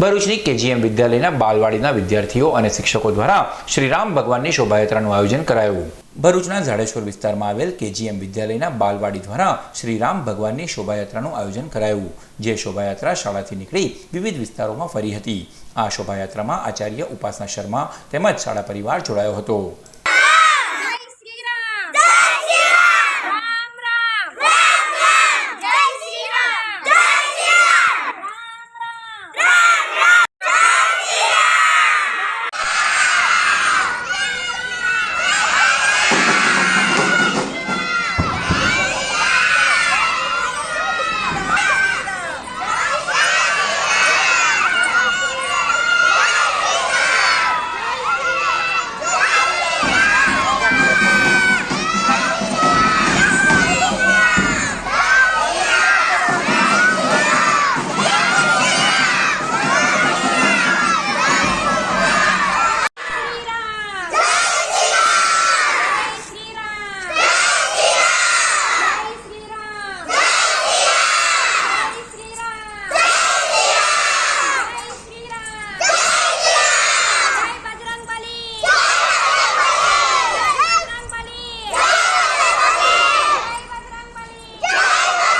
ભરૂચની કેજીએમ વિદ્યાલયના બાલવાડીના વિદ્યાર્થીઓ અને શિક્ષકો દ્વારા શ્રીરામ ભગવાનની શોભાયાત્રાનું આયોજન કરાયું. ભરૂચના ઝાડેશ્વર વિસ્તારમાં આવેલ કેજીએમ વિદ્યાલયના બાલવાડી દ્વારા શ્રીરામ ભગવાનની શોભાયાત્રાનું આયોજન કરાયું, જે શોભાયાત્રા શાળાથી નીકળી વિવિધ વિસ્તારોમાં ફરી હતી. આ શોભાયાત્રામાં આચાર્ય ઉપાસના શર્મા તેમજ શાળા પરિવાર જોડાયો હતો.